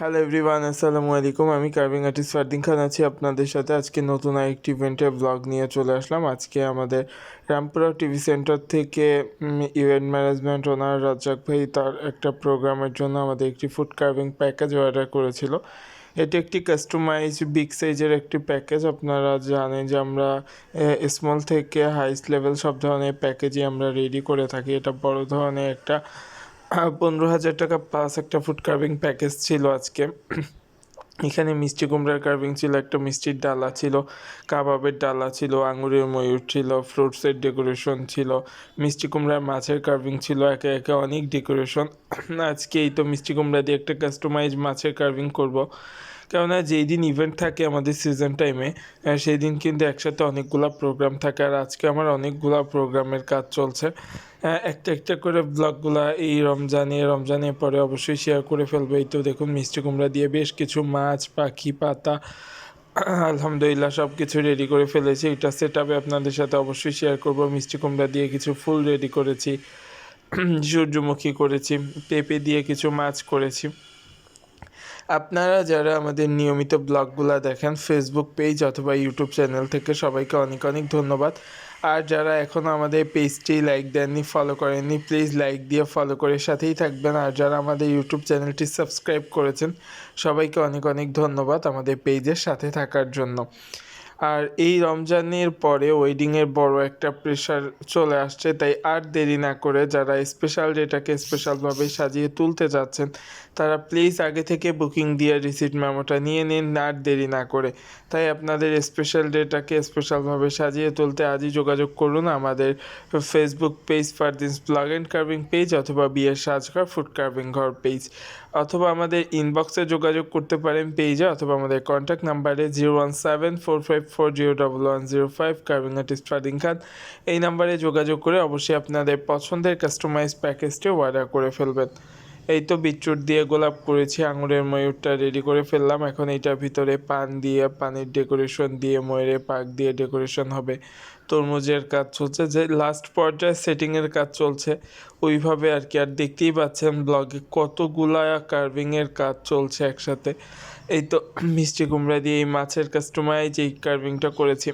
Hello everyone আসসালামু আলাইকুম। আমি কার্ভিং আর্টিস্ট ফারদিন খান আছি। আপনাদের সাথে আজকে নতুন আরেকটি ইভেন্টের ব্লগ নিয়ে চলে আসলাম। আজকে আমাদের রামপুরা টিভি সেন্টার থেকে ইভেন্ট ম্যানেজমেন্ট ওনার রাজ্জাক ভাই তার একটা প্রোগ্রামের জন্য আমাদের একটি ফুড কার্ভিং প্যাকেজ অর্ডার করেছিল। এটি একটি কাস্টমাইজ বিগ সাইজের একটি প্যাকেজ আপনারা জানেন যে আমরা স্মল থেকে হাইস্ট লেভেল সব ধরনের প্যাকেজই আমরা রেডি করে থাকি। এটা বড় ধরনের একটা পনেরো হাজার টাকা প্লাস একটা ফুড কার্ভিং প্যাকেজ ছিল আজকে। এখানে মিষ্টি কুমড়ার কার্ভিং ছিল, একটা মিষ্টির ডালা ছিল, কাবাবের ডালা ছিল, আঙুরের ময়ূর ছিল ফ্রুটসের ডেকোরেশন ছিল, মিষ্টি কুমড়ার মাছের কার্ভিং ছিল, একে একে অনেক ডেকোরেশন আজকে এই তো মিষ্টি কুমড়া দিয়ে একটা কাস্টমাইজ মাছের কার্ভিং করব। কেননা যেই দিন ইভেন্ট থাকে আমাদের সিজন টাইমে সেই দিন কিন্তু একসাথে অনেকগুলো প্রোগ্রাম থাকে। আর আজকে আমার অনেকগুলো প্রোগ্রামের কাজ চলছে। একটা একটা করে ব্লগগুলো এই রমজানে রমজানের পরে অবশ্যই শেয়ার করে ফেলব। এই তো দেখুন, মিষ্টি কুমড়া দিয়ে বেশ কিছু মাছ, পাখি, পাতা, আলহামদুলিল্লাহ সব কিছু রেডি করে ফেলেছি। এটা সেট আপে আপনাদের সাথে অবশ্যই শেয়ার করব। মিষ্টি কুমড়া দিয়ে কিছু ফুল রেডি করেছি, সূর্যমুখী করেছি, পেঁপে দিয়ে কিছু মাছ করেছি। আপনারা যারা আমাদের নিয়মিত ব্লগগুলো দেখেন ফেসবুক পেজ অথবা ইউটিউব চ্যানেল থেকে সবাইকে অনেক অনেক ধন্যবাদ। আর যারা এখনও আমাদের পেজটি লাইক দেননি ফলো করেননি প্লিজ লাইক দিয়ে ফলো করে সাথেই থাকবেন। আর যারা আমাদের ইউটিউব চ্যানেলটি সাবস্ক্রাইব করেছেন, সবাইকে অনেক অনেক ধন্যবাদ আমাদের পেজের সাথে থাকার জন্য। আর এই রমজানের পরে ওয়েডিংয়ের বড় একটা প্রেশার চলে আসছে, তাই আর দেরি না করে যারা স্পেশাল ডেটাকে স্পেশালভাবে সাজিয়ে তুলতে যাচ্ছেন, তারা প্লিজ আগে থেকে বুকিং দিয়ে রিসিট মেমোটা নিয়ে নিন আর দেরি না করে। তাই আপনাদের স্পেশাল ডেটাকে স্পেশালভাবে সাজিয়ে তুলতে আজই যোগাযোগ করুন আমাদের Facebook page Fardins blog and carving page অথবা বিয়ের সাজঘর ফুড কার্ভিং ঘর পেজ অথবা আমাদের ইনবক্সে যোগাযোগ করতে পারেন পেজে অথবা আমাদের কন্ট্যাক্ট নাম্বারে zero one seven four five four zero double one zero five এই নাম্বারে যোগাযোগ করে অবশ্যই আপনাদের পছন্দের কাস্টমাইজ প্যাকেজটি অর্ডার করে ফেলবেন। এই তো বিটরুট দিয়ে গোলাপ করেছি, আঙুরের ময়ূরটা রেডি করে ফেললাম। এখন এইটার ভিতরে পান দিয়ে, পানির ডেকোরেশন দিয়ে, ময়ূরের পাক দিয়ে ডেকোরেশন হবে। তরমুজের কাজ চলছে, যে লাস্ট পর্যায়ে সেটিংয়ের কাজ চলছে। ওইভাবে আর কি, আর দেখতেই পাচ্ছেন ব্লগে কতগুলা কার্ভিংয়ের কাজ চলছে একসাথে। এই তো মিষ্টি কুমড়া দিয়ে এই মাছের কাস্টমাইজ এই কার্ভিংটা করেছি।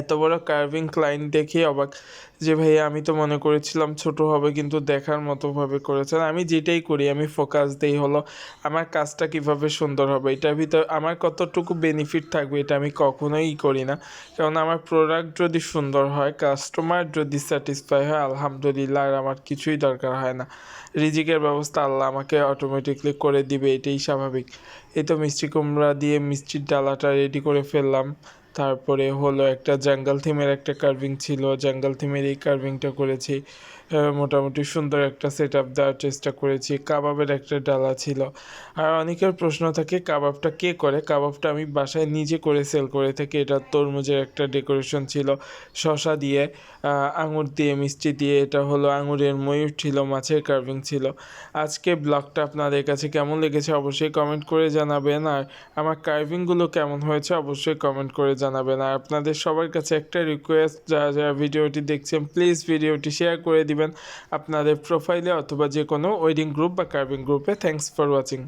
এত বড় কার্ভিং ক্লায়েন্ট দেখে অবাক যে ভাই আমি তো মনে করেছিলাম ছোট হবে কিন্তু দেখার মতোভাবে করেছেন। আমি যেটাই করি, আমি ফোকাস দেই হলো আমার কাজটা কীভাবে সুন্দর হবে। এটার ভিতর আমার কতটুকু বেনিফিট থাকবে এটা আমি কখনোই করি না। কারণ আমার প্রোডাক্ট যদি সুন্দর হয় কাস্টমার যদি স্যাটিসফাই হয়, আলহামদুলিল্লাহ, আর আমার কিছুই দরকার হয় না। রিজিকের ব্যবস্থা আল্লাহ আমাকে অটোমেটিকলি করে দিবে, এটাই স্বাভাবিক। এই তো মিষ্টি কুমড়া দিয়ে মিষ্টির ডালাটা রেডি করে ফেললাম। তারপরে হলো একটা জঙ্গল থিমের একটা কার্ভিং ছিল জঙ্গল থিমের এই কার্ভিংটা করেছি। মোটামুটি সুন্দর একটা সেট আপ দেওয়ার চেষ্টা করেছি। কাবাবের একটা ডালা ছিল। আর অনেকের প্রশ্ন থাকে, কাবাবটা কে করে? কাবাবটা আমি বাসায় নিজে করে সেল করে থাকি। এটা তরমুজের একটা ডেকোরেশন ছিল শশা দিয়ে আঙুর দিয়ে, মিষ্টি দিয়ে। এটা হলো আঙুরের ময়ূর ছিল, মাছের কার্ভিং ছিল। আজকে ব্লগটা আপনাদের কাছে কেমন লেগেছে অবশ্যই কমেন্ট করে জানাবেন। আর আমার কার্ভিংগুলো কেমন হয়েছে অবশ্যই কমেন্ট করে জানাবেন। আর আপনাদের সবার কাছে একটা রিকোয়েস্ট যারা যারা ভিডিওটি দেখছেন প্লিজ ভিডিওটি শেয়ার করে দিবেন। আপনাদের প্রোফাইলে অথবা যে কোনো ওয়েডিং গ্রুপ বা কার্ভিং গ্রুপে থ্যাংকস ফর ওয়াচিং